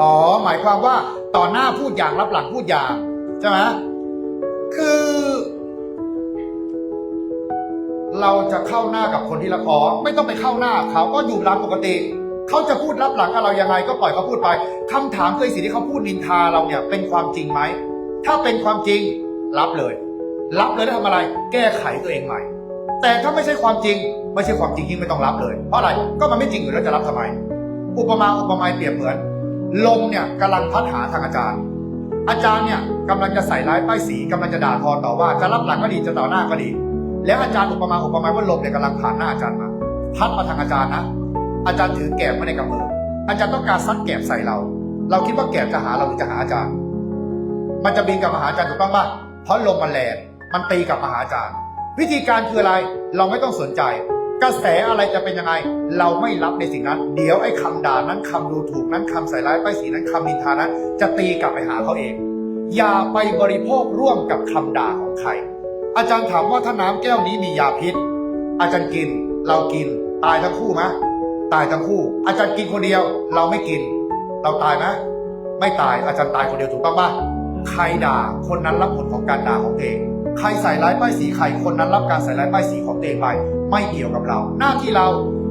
อ๋อ หมายความว่าต่อหน้าพูดอย่างรับหลังพูดอย่างใช่ไหมคือ เราจะเข้าหน้ากับคนที่ละอ๋อไม่ต้องไปเข้าหน้าเขาก็อยู่ตามปกติเขาจะพูดรับหลังกับเรายังไงก็ปล่อยเขาพูดไปคำถามคือสิ่งที่เขาพูดนินทาเราเนี่ย เป็นความจริงไหมถ้าเป็นความจริงรับเลย รับเลยแล้วทำอะไร แก้ไขตัวเองใหม่ แต่ถ้าไม่ใช่ความจริง ไม่ใช่ความจริงยิ่งไม่ต้องรับเลย เพราะอะไรก็มันไม่จริงอยู่แล้วจะรับทำไม อุปมาอุปไมยเปรียบเหมือน ลมเนี่ยกำลังพัดหาทางอาจารย์ อาจารย์เนี่ยกำลังจะใส่ร้ายป้ายสีกำลังจะด่าทอต่อว่าจะรับหลังก็ดีจะต่อหน้าก็ดี แล้วอาจารย์อุปมาอุปไมยว่าลมเนี่ยกำลังผ่านหน้าอาจารย์มาพัดมาทางอาจารย์นะอาจารย์ถือแกบไว้ในกำมืออาจารย์ต้องการซัดแกบใส่เรา เราคิดว่าแกบจะหาเราหรือจะหาอาจารย์ มันจะบินกลับมาหาอาจารย์ถูกต้องป่ะเพราะลมมันแรงมันตีกลับมาหาอาจารย์ วิธีการคืออะไรเราไม่ต้องสนใจ กระแสอะไรจะเป็นยังไง เราไม่รับในสิ่งนั้น เดี๋ยวไอ้คำด่านั้นคำดูถูกนั้นคำใส่ร้ายป้ายสีนั้นคำนินทานั้น จะตีกลับไปหาเขาเอง อย่าไปบริโภคร่วมกับคำด่าของใคร อาจารย์ถามว่าถ้าน้ำแก้วนี้มียาพิษ อาจารย์กิน เรากิน ตายทั้งคู่ไหมตายทั้งคู่ อาจารย์กินคนเดียว เราไม่กิน เราตายไหมไม่ตายอาจารย์ตายคนเดียวถูกต้องป่ะใครด่าคนนั้นรับผลของการด่าของเอง ใครใส่ร้ายป้ายสีใครคนนั้นรับการใส่ร้ายป้ายสีของตัวเองไปไม่เกี่ยวกับเรา หน้าที่เรา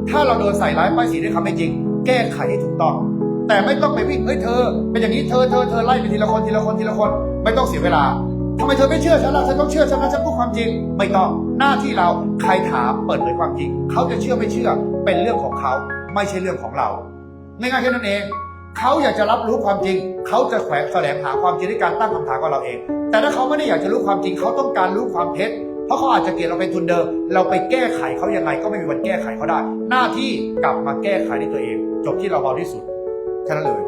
ถ้าเราโดนใส่ร้ายป้ายสีด้วยคำไม่จริง แก้ไขให้ถูกต้อง แต่ไม่ต้องไปวิ่งเฮ้ยเธอ เป็นอย่างนี้เธอเธอเธอไล่ไปทีละคนทีละคนทีละคน ไม่ต้องเสียเวลาทำไมเธอไม่เชื่อฉันล่ะฉันต้องเชื่อฉันนะฉันพูดความจริง ไม่ต้องหน้าที่เราใครถามเปิดเผยความจริง เขาจะเชื่อไม่เชื่อ เป็นเรื่องของเขาไม่ใช่เรื่องของเราง่ายๆแค่นั้นเองเขาอยากจะรับรู้ความจริง เขาจะแขวงแสวงหาความจริงด้วยการตั้งคำถามกับเราเอง แต่ถ้าเขาไม่ได้อยากจะรู้ความจริงเขาต้องการรู้ความเท็จ เพราะเขาอาจจะเกลียดเราเป็นทุนเดิม เราไปแก้ไขเขายังไงก็ไม่มีวันแก้ไขเขาได้ หน้าที่กลับมาแก้ไขในตัวเอง จบที่เราเบาที่สุดแค่นั้นเลย